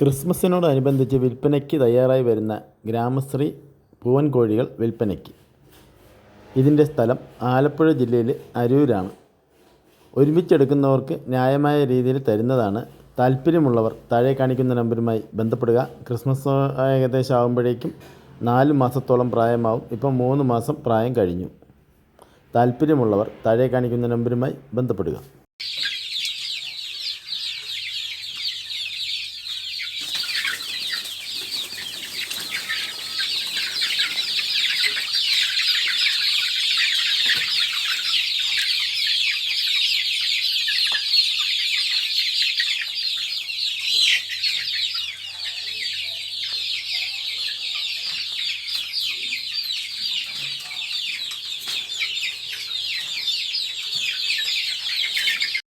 ക്രിസ്മസിനോടനുബന്ധിച്ച് വിൽപ്പനയ്ക്ക് തയ്യാറായി വരുന്ന ഗ്രാമശ്രീ പൂവൻ കോഴികൾ വിൽപ്പനയ്ക്ക്. ഇതിന്റെ സ്ഥലം ആലപ്പുഴ ജില്ലയിൽ അരൂരാണ്. ഒരുമിച്ചെടുക്കുന്നവർക്ക് ന്യായമായ രീതിയിൽ തരുന്നതാണ്. താല്പര്യമുള്ളവർ താഴെ കാണിക്കുന്ന നമ്പറുമായി ബന്ധപ്പെടുക. ക്രിസ്മസ് ഏകദേശം ആകുമ്പോഴേക്കും നാല് മാസത്തോളം പ്രായമാവും. ഇപ്പം മൂന്ന് മാസം പ്രായം കഴിഞ്ഞു. താല്പര്യമുള്ളവർ താഴെ കാണിക്കുന്ന നമ്പറുമായി ബന്ധപ്പെടുക.